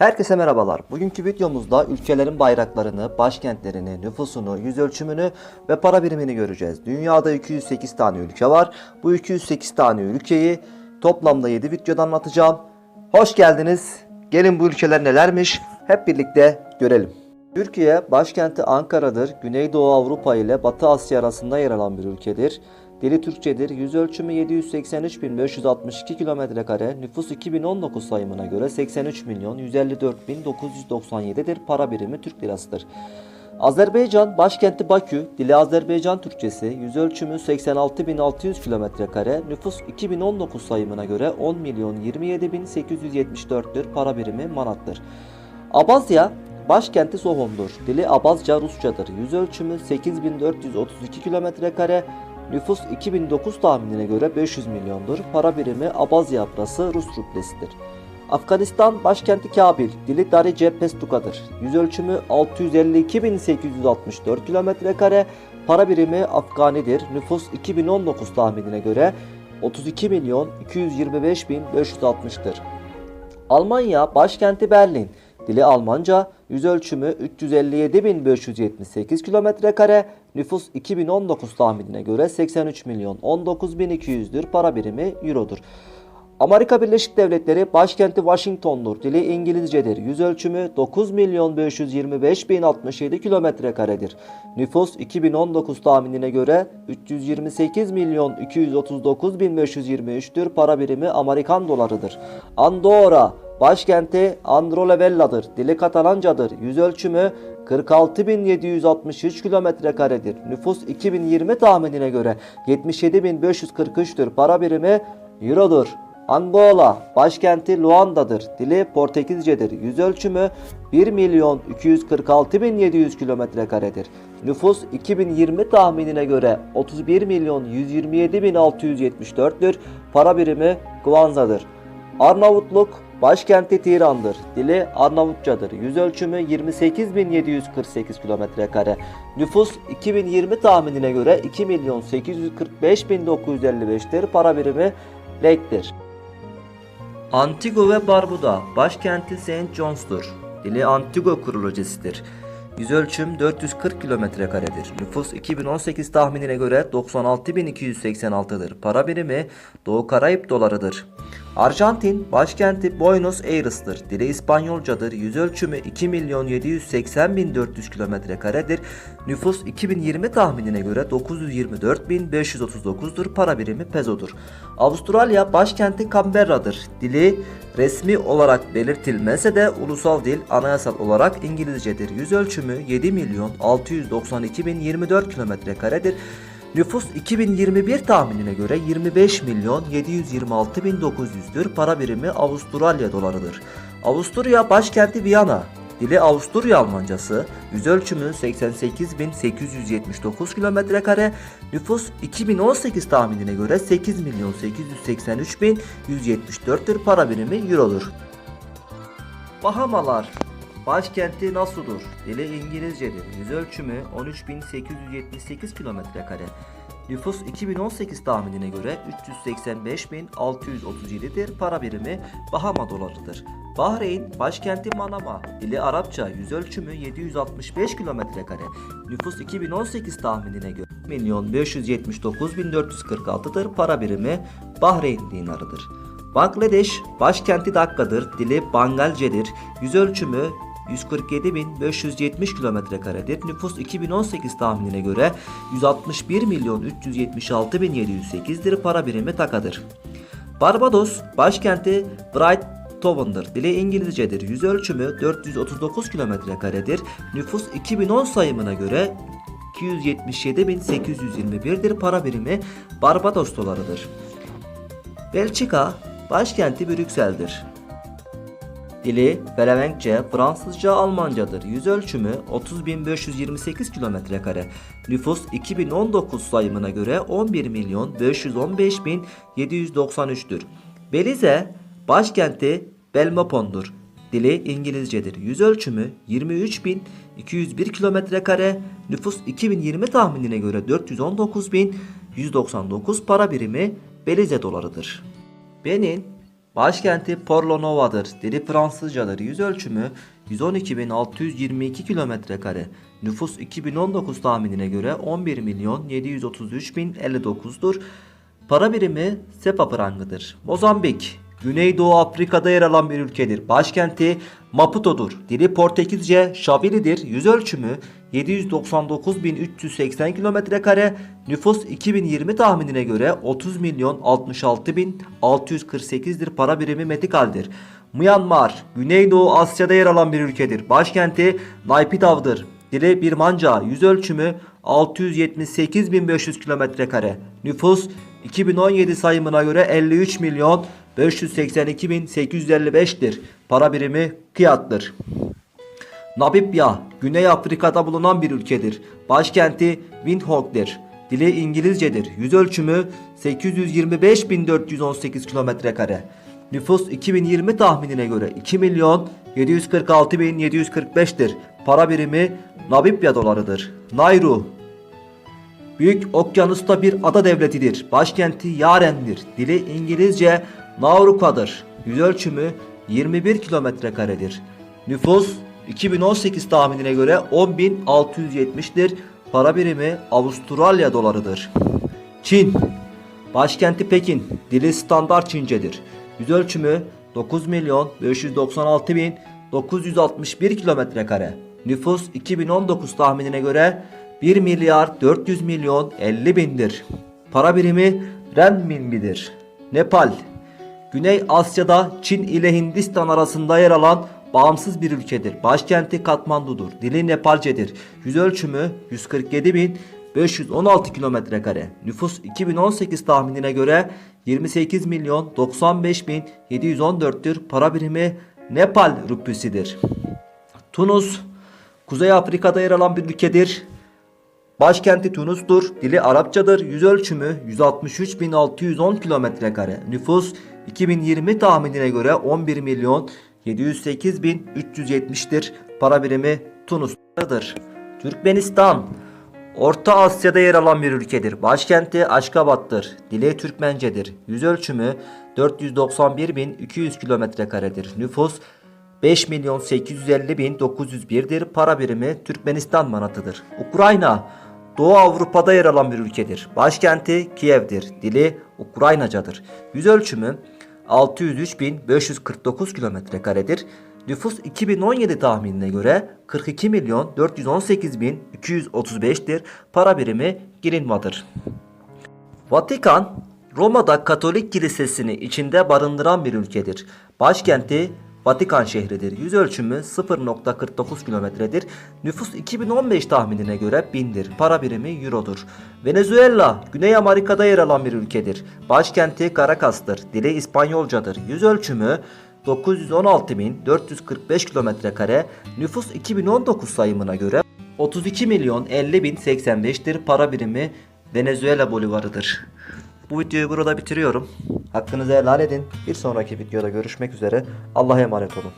Herkese merhabalar. Bugünkü videomuzda ülkelerin bayraklarını, başkentlerini, nüfusunu, yüz ölçümünü ve para birimini göreceğiz. Dünyada 208 tane ülke var. Bu 208 tane ülkeyi toplamda 7 videoda anlatacağım. Hoş geldiniz. Gelin bu ülkeler nelermiş hep birlikte görelim. Türkiye başkenti Ankara'dır. Güneydoğu Avrupa ile Batı Asya arasında yer alan bir ülkedir. Dili Türkçedir. Yüz ölçümü 783.562 kilometre kare. Nüfus 2019 sayımına göre 83 milyon 154.997'dir. Para birimi Türk lirasıdır. Azerbaycan başkenti Bakü, dili Azerbaycan Türkçesi, yüz ölçümü 86.600 kilometre kare, nüfus 2019 sayımına göre 10 milyon 27.874'tür, para birimi manattır. Abazya başkenti Sohom'dur. Dili Abazca Rusçadır. Yüz ölçümü 8432 kilometre kare. Nüfus 2009 tahminine göre 500 milyondur. Para birimi Abazya Aprası Rus rublesidir. Afganistan başkenti Kabil. Dili Darije Pestuka'dır. Yüz ölçümü 652.864 kilometre kare. Para birimi Afganidir. Nüfus 2019 tahminine göre 32 milyon 225.560'tır. Almanya başkenti Berlin. Dili Almanca, yüz ölçümü 357.578 kilometre kare, nüfus 2019 tahminine göre 83 milyon 19.200'dür, para birimi Euro'dur. Amerika Birleşik Devletleri başkenti Washington'dur. Dili İngilizcedir. Yüz ölçümü 9 milyon 525.067 kilometre karedir. Nüfus 2019 tahminine göre 328 milyon 239.523'tür. Para birimi Amerikan dolarıdır. Andorra Başkenti Androlevella'dır. Dili Katalancadır. Yüz ölçümü 46.763 kilometre karedir. Nüfus 2020 tahminine göre 77.543'tür. Para birimi Euro'dur. Angola başkenti Luanda'dır. Dili Portekizcedir. Yüz ölçümü 1 milyon 246.700 kilometre karedir. Nüfus 2020 tahminine göre 31 milyon 127.674'tür. Para birimi Kwanza'dır. Arnavutluk başkenti Tiran'dır. Dili Arnavutçadır. Yüz ölçümü 28.748 kilometre kare. Nüfus 2020 tahminine göre 2 milyon 845.955'tir. Para birimi lektir. Antigua ve Barbuda başkenti St. John's'tur. Dili Antigua kurulacısıdır. Yüz ölçüm 440 kilometre karedir. Nüfus 2018 tahminine göre 96.286'dır. Para birimi Doğu Karayip dolarıdır. Arjantin başkenti Buenos Aires'tır. Dili İspanyolcadır. Yüz ölçümü 2 milyon 780.400 kilometre karedir. Nüfus 2020 tahminine göre 924.539'dur. Para birimi pezodur. Avustralya başkenti Canberra'dır. Dili resmi olarak belirtilmese de ulusal dil anayasal olarak İngilizcedir. Yüz ölçümü 7 milyon 692.024 kilometre karedir. Nüfus 2021 tahminine göre 25 milyon 726.900'dür. Para birimi Avustralya dolarıdır. Avusturya başkenti Viyana. Dili Avusturya Almancası. Yüz ölçümü 88.879 kilometre kare. Nüfus 2018 tahminine göre 8 milyon 883.174'tür. Para birimi Euro'dur. Bahamalar Başkenti Nassau'dur. Dili İngilizcedir. Yüz ölçümü 13.878 kilometre kare. Nüfus 2018 tahminine göre 385.637'dir. Para birimi Bahama dolarıdır. Bahreyn başkenti Manama. Dili Arapça. Yüz ölçümü 765 kilometre kare. Nüfus 2018 tahminine göre milyon 579.446'dır. Para birimi Bahreyn dinarıdır. Bangladeş başkenti Dakka'dır. Dili Bangalcedir. Yüz ölçümü 147.570 kilometre karedir. Nüfus 2018 tahminine göre 161 milyon 376.708'dir. Para birimi takadır. Barbados başkenti Brighton'dır. Dili İngilizcedir. Yüz ölçümü 439 kilometre karedir. Nüfus 2010 sayımına göre 277.821'dir. Para birimi Barbados dolarıdır. Belçika başkenti Brüksel'dir. Dili Felemenkçe, Fransızca, Almancadır. Yüz ölçümü 30.528 kilometre kare. Nüfus 2019 sayımına göre 11 milyon 515.793'tür. Belize başkenti Belmopon'dur. Dili İngilizcedir. Yüz ölçümü 23.201 kilometre kare. Nüfus 2020 tahminine göre 419.199 para birimi Belize dolarıdır. Benin Başkenti Porlo-Nova'dır. Dili Fransızcadır. Yüz ölçümü 112.622 kilometre kare. Nüfus 2019 tahminine göre 11 milyon 733.059'dur. Para birimi SEPA prangıdır. Mozambik Güneydoğu Afrika'da yer alan bir ülkedir. Başkenti Maputo'dur. Dili Portekizce Şavilidir. Yüz ölçümü 799.380 kilometre kare. Nüfus 2020 tahminine göre 30 milyon 66.648'dir. Para birimi Metikal'dir. Myanmar, Güneydoğu Asya'da yer alan bir ülkedir. Başkenti Naypyidao'dur. Dili Birmanca, yüz ölçümü 678.500 kilometre kare. Nüfus 2017 sayımına göre 53 milyon 582.855'tir. Para birimi Kıyat'tır. Namibya, Güney Afrika'da bulunan bir ülkedir. Başkenti Windhoek'tir. Dili İngilizcedir. Yüz ölçümü 825.418 kilometre kare. Nüfus 2020 tahminine göre 2 milyon 746.745'tir. Para birimi Namibya dolarıdır. Nauru, Büyük Okyanus'ta bir ada devletidir. Başkenti Yaren'dir. Dili İngilizce Nauruka'dır. Yüz ölçümü 21 kilometre karedir. Nüfus 2018 tahminine göre 10.670'dir. Para birimi Avustralya dolarıdır. Çin Başkenti Pekin. Dili standart Çincedir. Yüz ölçümü 9 milyon 596 bin 961 kilometre kare. Nüfus 2019 tahminine göre 1 milyar 400 milyon 50 bindir. Para birimi renminbidir. Nepal Güney Asya'da Çin ile Hindistan arasında yer alan bağımsız bir ülkedir. Başkenti Katmandu'dur. Dili Nepalcedir. Yüz ölçümü 147.516 kilometre kare. Nüfus 2018 tahminine göre 28 milyon 95 bin 714'tür. Para birimi Nepal rupisidir. Tunus Kuzey Afrika'da yer alan bir ülkedir. Başkenti Tunus'tur. Dili Arapçadır. Yüz ölçümü 163.610 kilometre kare. Nüfus 2020 tahminine göre 11 milyon 708.370'tir. Para birimi Tunus'tadır. Türkmenistan Orta Asya'da yer alan bir ülkedir. Başkenti Aşkabat'tır. Dili Türkmencedir. Yüz ölçümü 491.200 kilometre karedir. Nüfus 5 milyon 850 bin 901'dir. Para birimi Türkmenistan manatıdır. Ukrayna Doğu Avrupa'da yer alan bir ülkedir. Başkenti Kiev'dir. Dili Ukraynacadır. Yüz ölçümü 603.549 kilometre karedir. Nüfus 2017 tahminine göre 42 milyon 418 bin 235'tir. Para birimi Girinma'dır. Vatikan, Roma'da Katolik Kilisesini içinde barındıran bir ülkedir. Başkenti Vatikan şehridir. Yüz ölçümü 0.49 kilometredir. Nüfus 2015 tahminine göre 1000'dir. Para birimi Euro'dur. Venezuela, Güney Amerika'da yer alan bir ülkedir. Başkenti Caracas'tır. Dili İspanyolcadır. Yüz ölçümü 916.445 kilometre kare. Nüfus 2019 sayımına göre 32 milyon 50 bin 85'tir. Para birimi Venezuela bolivarıdır. Bu videoyu burada bitiriyorum. Hakkınızı helal edin. Bir sonraki videoda görüşmek üzere. Allah'a emanet olun.